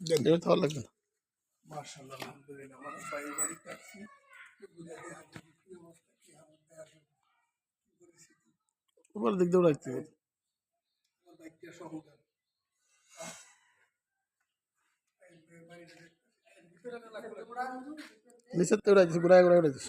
এটা তো ভালো লাগবে না। মার্শাল্লাহ আলহামদুলিল্লাহ আমার বাড়ি বাড়ি কাটছি উপর দিক দিয়েও রাখতে হবে। নিচের তো রাখছি ঘুরায় ঘুরায় রাখছিস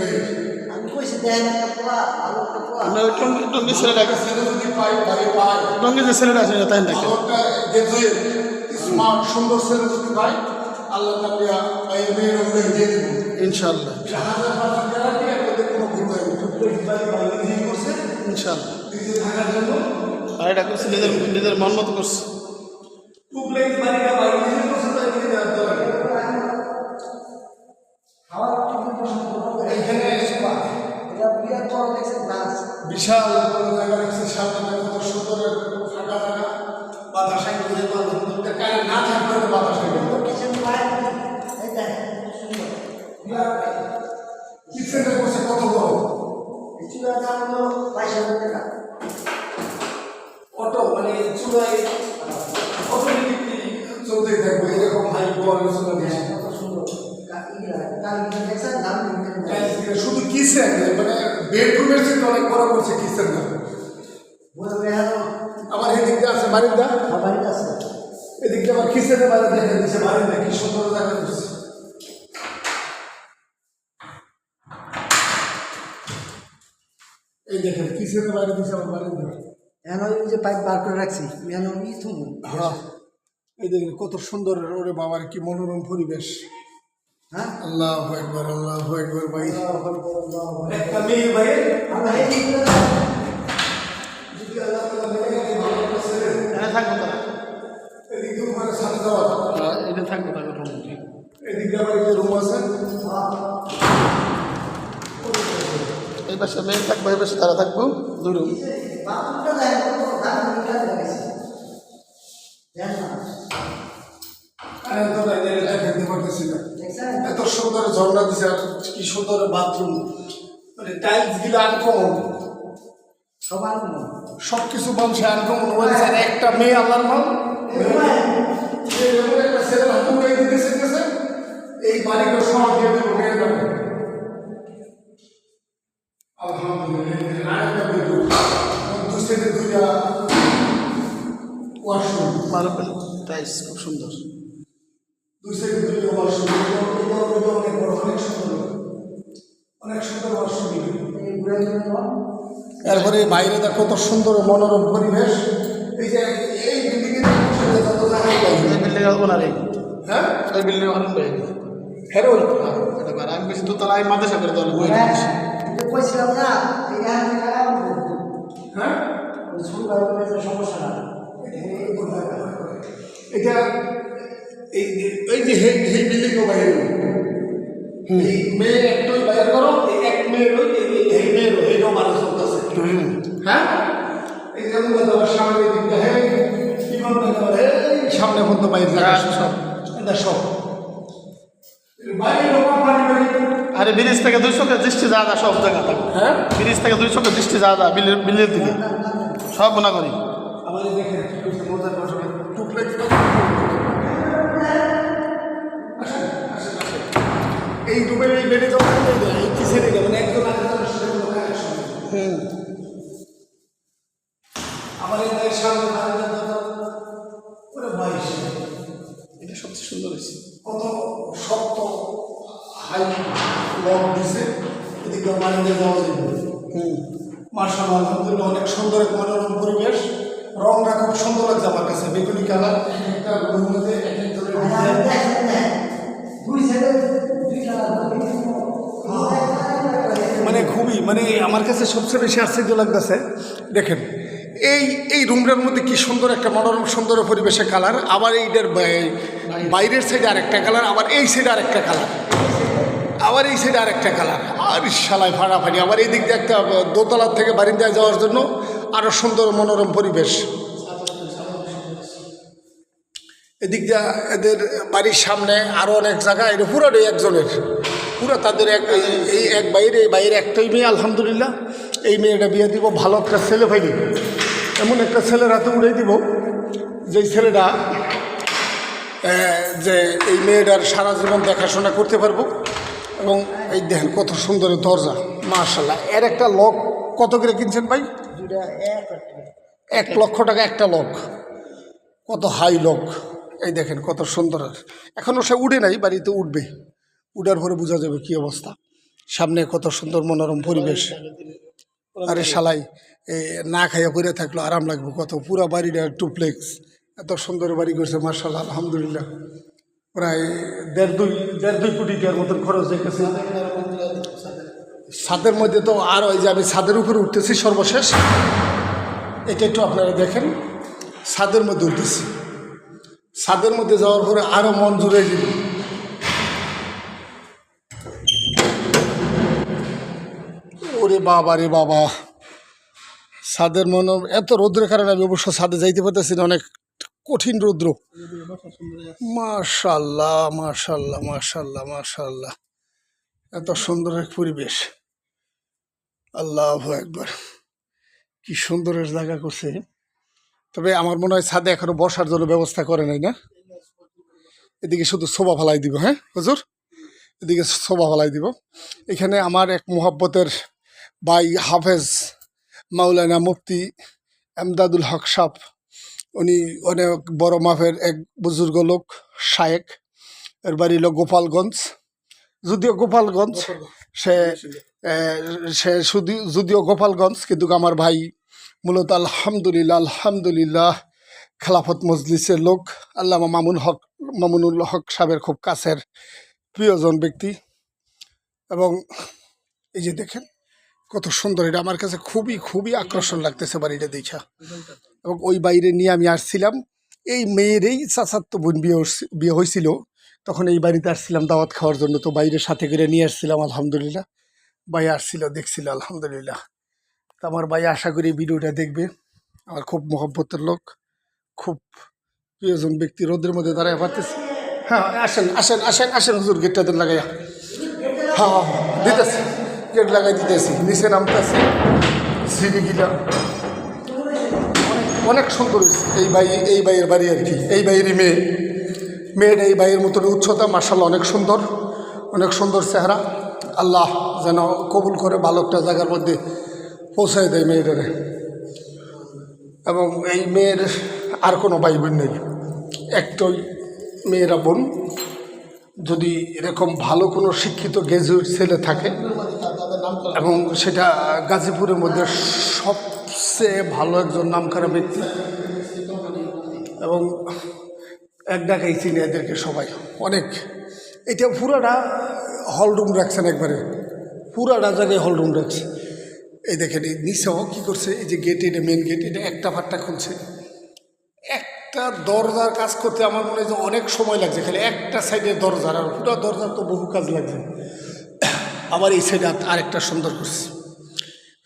ভাই আমি কইছি দেখেন একটা পোড়া ভালো একটা পোড়া আমরা ওই টঙ্গি টঙ্গি ছেলে ডাকে একটা ছেলে যদি পাই ভাই পাই টঙ্গি যে ছেলেটা আছে তাই ডাকে স্মার্ট সুন্দর ছেলে যদি পাই আল্লাহ তাআলা ভাই মেয়ের উপরে দিয়ে দিব। আপনাদের কোনো ভুল হয় করছে। নিজে থাকার জন্য আর এটা করছে নিজের নিজের মন মতো করছে। বাড়িটা নিজে তাই নিজে দেওয়ার দরকার গাছ বিশাল জায়গা রেখেছে সামনে কত সুন্দর একটা ফাঁকা জায়গা। বাতাস না থাকলে বাতাস কিচেনটা করছে কত বড় চুলার দাম হলো বাইশ হাজার টাকা অটো মানে চুলায় থাকবে এরকম হাই চুলা কিচেন কিচেন শুধু কিচেন মানে বেডরুমের চেয়ে অনেক বড় করছে বেহানো আমার এদিকটা আছে বাড়িটা? বাড়িতে আছে। এদিকটা আবার কিচেনের বাইরে দেখে দিচ্ছে কি সুন্দর দেখা দিচ্ছে এই দেখেন কিচেনের বাইরে দিচ্ছে আমার বাড়িটা এখন ওই যে পাইপ বার করে রাখছি এখন ই থুমু হ্যাঁ। এই দেখেন কত সুন্দর ওরে বাবার কি মনোরম পরিবেশ। হ্যাঁ? আল্লাহ একবার আল্লাহ একবার ভাই। এটা থাকব তাকে এদিকে আবার রুম আছে। এই পাশে মেয়ে থাকব, এই পাশে তারা থাকব দুই রুম এত সুন্দর ঝর্ণা দিছে, আর কি সুন্দর বাথরুম মানে টাইলসগুলো আনকমন সবার সব কিছু মানুষ আনকমন বলছে, আর একটা মেয়ে যে এমন একটা ছেলে হাতে এই বাড়িটা সব দিয়ে দেবো মেয়ের মার্বেল টাইস খুব সুন্দর দুই সাইডে দুইটা ওয়াশরুম অনেক বড় অনেক সুন্দর অনেক সুন্দর ওয়াশরুম এই। এরপরে বাইরে দেখ কত সুন্দর মনোরম পরিবেশ এই। যে এই বিল্ডিং এর যত জায়গায় এই। বিল্ডিং ওনার হ্যাঁ ওই বিল্ডিং হেরোই এটা বার আমি বেশি আমি মাদ্রাসা করে দল বই হ্যাঁ, এই কইছিলাম না এই আরাম করব। হ্যাঁ? শুরু করে দিলে তো সমস্যা না। এটা এই এই যে হে হে বিল্ডিং ও বাইরে এই মেয়ে একটাই বাইর করো এই এক মেয়ের এই- মেয়ের এই রোমারে চলতেছে হ্যাঁ? এই যে আমরা তোমার সামনে দিকটা হে কি বলতে পারে সামনে বাইরে হ্যাঁ, সব। এটা সব। আরে ব্রিজ থেকে দুই চোখে দৃষ্টি যা যা সব জায়গা থাকবে হ্যাঁ ব্রিজ থেকে দুই চোখে দৃষ্টি যা যা বিলের বিলের দিকে সব মনে করি আমার এই টুকলেক্স এই বেডে যখন এই কিসের এটা মানে একজন নেই আমার এই সামনে বাইশ এটা সবচেয়ে সুন্দর হয়েছে কত হাই লক দিছে এদিকে বারান্দায় যাওয়া যাবে মার্শাল আলহামদুলিল্লাহ অনেক সুন্দর এক মনোরম পরিবেশ রংটা খুব সুন্দর লাগছে আমার কাছে বেগুনি একটা মধ্যে এক কালার মানে খুবই মানে আমার কাছে সবচেয়ে বেশি আশ্চর্য লাগতেছে দেখেন এই এই রুমটার মধ্যে কি সুন্দর একটা মনোরম সুন্দর পরিবেশে কালার আবার এইটার বাইরের সাইডে আরেকটা কালার আবার এই সাইডে আরেকটা কালার। আবার এই সাইডে আরেকটা কালার আর শালায় ফাটাফাটি আবার এই দিক দিয়ে একটা দোতলার থেকে বারিন্দায় যাওয়ার জন্য আরও সুন্দর মনোরম পরিবেশ। এদিক দিয়ে এদের বাড়ির সামনে আরও অনেক জায়গা এটা পুরোটাই একজনের। পুরো তাদের এক, এই- এক বাইরে, এই বাইরে একটাই মেয়ে, আলহামদুলিল্লাহ। এই মেয়েটা বিয়ে দিব, ভালো একটা ছেলে পাইনি এমন একটা ছেলের হাতে উড়ে দিব, যেই ছেলেটা যে এই মেয়েটার সারা জীবন দেখাশোনা করতে পারব। এবং এই দেখেন কত সুন্দর দরজা মার্শাল্লাহ এর একটা লক কত করে কিনছেন ভাই? এক লক্ষ টাকা একটা লক। কত হাই লক। এই দেখেন কত সুন্দর। এখনও সে উঠে নাই, বাড়িতে উঠবে। উঠার পরে বোঝা যাবে কি অবস্থা। সামনে কত সুন্দর মনোরম পরিবেশ। আরে শালাই না খাইয়া পড়ে থাকল, আরাম লাগবে কত। পুরা বাড়িটা টুপ্লেক্স। এত সুন্দর বাড়ি করছে মার্শাল্লাহ আলহামদুলিল্লাহ। প্রায় দেড় দুই দেড় দুই কোটি টাকার মতন খরচ হয়ে গেছে। ছাদের মধ্যে তো আর ওই যে আমি ছাদের উপরে উঠতেছি সর্বশেষ। এটা একটু আপনারা দেখেন। ছাদের মধ্যে উঠতেছি। ছাদের মধ্যে যাওয়ার পরে আরও মন জুড়ে দিল ওরে বাবা রে বাবা। ছাদের মন এত রৌদ্রের কারণে আমি অবশ্য ছাদে যাইতে পারতেছি না, অনেক কঠিন রৌদ্র। মাশাল্লাহ মাশাল্লাহ মাশাল্লাহ মাশাল্লাহ। এত সুন্দর এক পরিবেশ। আল্লাহ একবার কি সুন্দরের জায়গা করছে। তবে আমার মনে হয় ছাদে এখনও বসার জন্য ব্যবস্থা করে নাই না? এদিকে শুধু শোভা ফালাই দিব হ্যাঁ হুজুর? এদিকে শোভা ফালাই দিব। এখানে আমার এক মোহাব্বতের ভাই হাফেজ মাওলানা মুফতি এমদাদুল হক সাপ উনি অনেক বড় মাপের এক বুজুর্গ লোক শায়েক। এর বাড়ি হলো গোপালগঞ্জ। যদিও গোপালগঞ্জ সে সে শুধু যদিও গোপালগঞ্জ কিন্তু আমার ভাই মূলত আলহামদুলিল্লাহ আলহামদুলিল্লাহ খেলাফত মজলিসের লোক। আল্লামা মামুন হক মামুনুল হক সাহেবের খুব কাছের প্রিয়জন ব্যক্তি। এবং এই যে দেখেন কত সুন্দর। এটা আমার কাছে খুবই খুবই আকর্ষণ লাগতেছে বাড়িটা দেখা। এবং ওই বাইরে নিয়ে আমি আসছিলাম। এই মেয়েরই চাচাত্ত বোন বিয়ে বিয়ে হয়েছিল। তখন এই বাড়িতে আসছিলাম দাওয়াত খাওয়ার জন্য। তো বাইরের সাথে করে নিয়ে আসছিলাম আলহামদুলিল্লাহ। ভাই আসছিল দেখছিল আলহামদুলিল্লাহ। তো আমার ভাই আশা করি ভিডিওটা দেখবে। আমার খুব মহব্বতের লোক। খুব প্রিয়জন ব্যক্তি রোদের মধ্যে দাঁড়ায় পারতেছে হ্যাঁ আসেন আসেন আসেন আসেন হুজুর গেটটা দেন লাগাইয়া। হ্যাঁ হ্যাঁ, হ্যাঁ, দিতেছি। গেট লাগাই দিতেছি, নিচে নামতেছি, সিঁড়ি গিলা। অনেক সুন্দর এই ভাই, এই ভাইয়ের বাড়ি আর কি। এই ভাইয়েরই মেয়ে। মেয়েটা এই ভাইয়ের মতন উচ্চতা মার্শাল অনেক সুন্দর অনেক সুন্দর চেহারা। আল্লাহ যেন কবুল করে ভালো একটা জায়গার মধ্যে পৌঁছায় দেয় মেয়েটারে। এবং এই মেয়ের আর কোনো ভাই বোন নেই। একটাই মেয়েরা বোন। যদি এরকম ভালো কোনো শিক্ষিত গ্রাজুয়েট ছেলে থাকে এবং সেটা গাজীপুরের মধ্যে সবচেয়ে ভালো একজন নামকরা ব্যক্তি। এবং এক ডাকাই চিনি এদেরকে সবাই। অনেক। এটা পুরাটা হলরুম রাখছেন একবারে। পুরাটা জায়গায় হলরুম রাখছে। এই দেখেন, এই নিচেও কী করছে? এই যে গেট এটা মেন গেট এটা একটা ফাটটা খুলছে। একটা দরজার কাজ করতে আমার মনে হয় যে অনেক সময় লাগছে। খালি একটা সাইডের দরজার আর পুরো দরজার তো বহু কাজ লাগছে। আবার এই সাইডে আরেকটা সুন্দর করছে।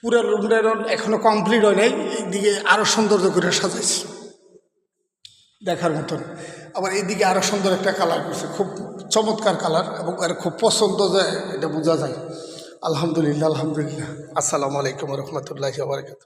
পুরো রুমটা এখনও কমপ্লিট হয় নাই এইদিকে আরও সৌন্দর্য করে সাজাইছি। দেখার মতন। আবার এইদিকে আরও সুন্দর একটা কালার করছে, খুব চমৎকার কালার এবং এর খুব পছন্দ যায় এটা বোঝা যায়। আলহামদুলিল্লাহ আলহামদুলিল্লাহ। আসসালামু আলাইকুম রহমতুল্লাহ বারকাত